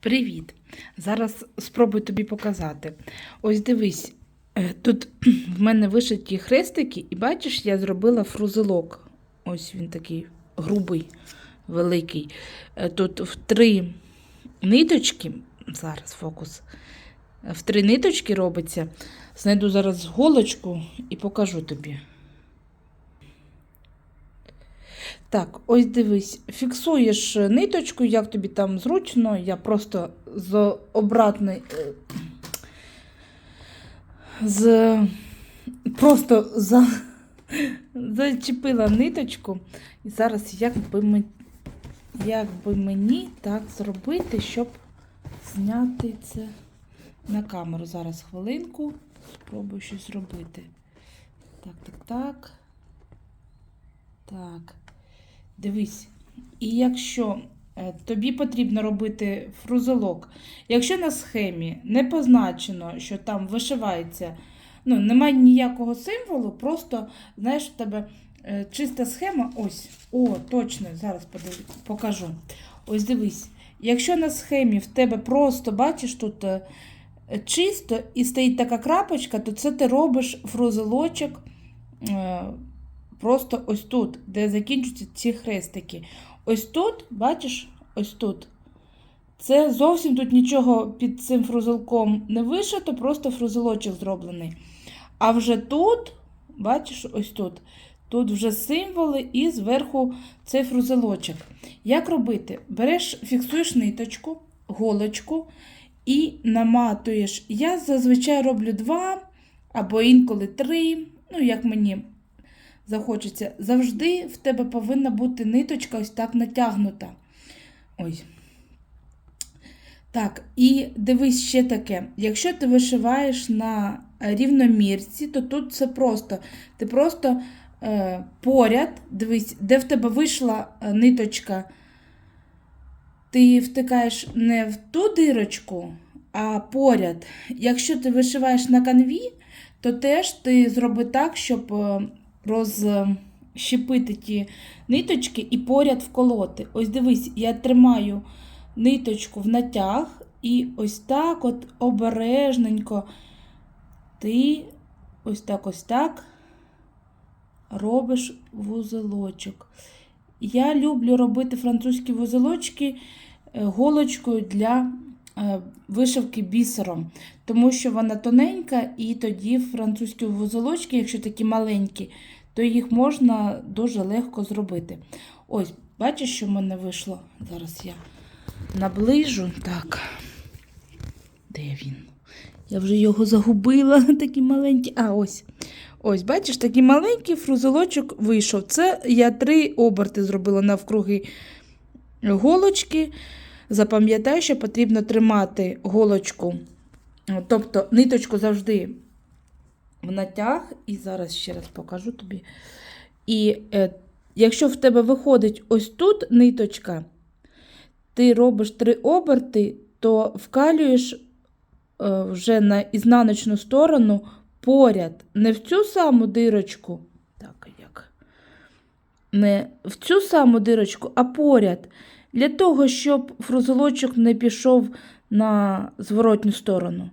Привіт! Зараз спробую тобі показати. Ось дивись, е, тут в мене вишиті хрестики, і бачиш, я зробила фрузелок. Ось він такий грубий, великий. Е, Тут в три ниточки, зараз фокус, в три ниточки робиться. Знайду зараз голочку і покажу тобі. Так, ось дивись, фіксуєш ниточку, як тобі там зручно. Я просто з обратної. е, З, просто за, зачепила ниточку. І зараз як би, ми, як би мені так зробити, щоб зняти це на камеру. Зараз хвилинку. Спробую щось зробити. Так, так, так. Так. Дивись, і якщо е, тобі потрібно робити фрузелок, якщо на схемі не позначено, що там вишивається, ну, немає ніякого символу, просто, знаєш, в тебе е, чиста схема, ось, о, точно, зараз покажу. Ось дивись, якщо на схемі в тебе просто, бачиш, тут е, чисто і стоїть така крапочка, то це ти робиш фрузелочок. Просто ось тут, де закінчуються ці хрестики. Ось тут, бачиш, ось тут. Це зовсім тут нічого під цим фрузелком не вишито, просто фрузелочок зроблений. А вже тут, бачиш, ось тут. Тут вже символи і зверху цей фрузелочок. Як робити? Береш, фіксуєш ниточку, голочку і наматуєш. Я зазвичай роблю два або інколи три, ну, як мені захочеться. Завжди в тебе повинна бути ниточка ось так натягнута. Ой. Так, і дивись ще таке. Якщо ти вишиваєш на рівномірці, то тут це просто. Ти просто е, поряд, дивись, де в тебе вийшла е, ниточка, ти втикаєш не в ту дирочку, а поряд. Якщо ти вишиваєш на канві, то теж ти зроби так, щоб е, розщепити ті ниточки і поряд вколоти. Ось дивись, я тримаю ниточку в натяг, і ось так от обережненько ти ось так ось так робиш вузелочок. Я люблю робити французькі вузелочки е, голочкою для вишивки бісером, тому що вона тоненька, і тоді французькі вузелочки, якщо такі маленькі, то їх можна дуже легко зробити. Ось, бачиш, що в мене вийшло? Зараз я наближу. Так. Де він? Я вже його загубила, такий маленький. А, ось. Ось, бачиш, такий маленький фрузелочок вийшов. Це я три оберти зробила навкруги голочки. Запам'ятай, що потрібно тримати голочку, тобто ниточку завжди в натяг, і зараз ще раз покажу тобі. І е, якщо в тебе виходить ось тут ниточка, ти робиш три оберти, то вкалюєш е, вже на ізнаночну сторону поряд, не в цю саму дирочку, так, як? Не в цю саму дирочку, а поряд. Для того, щоб фрузелочок не пішов на зворотню сторону.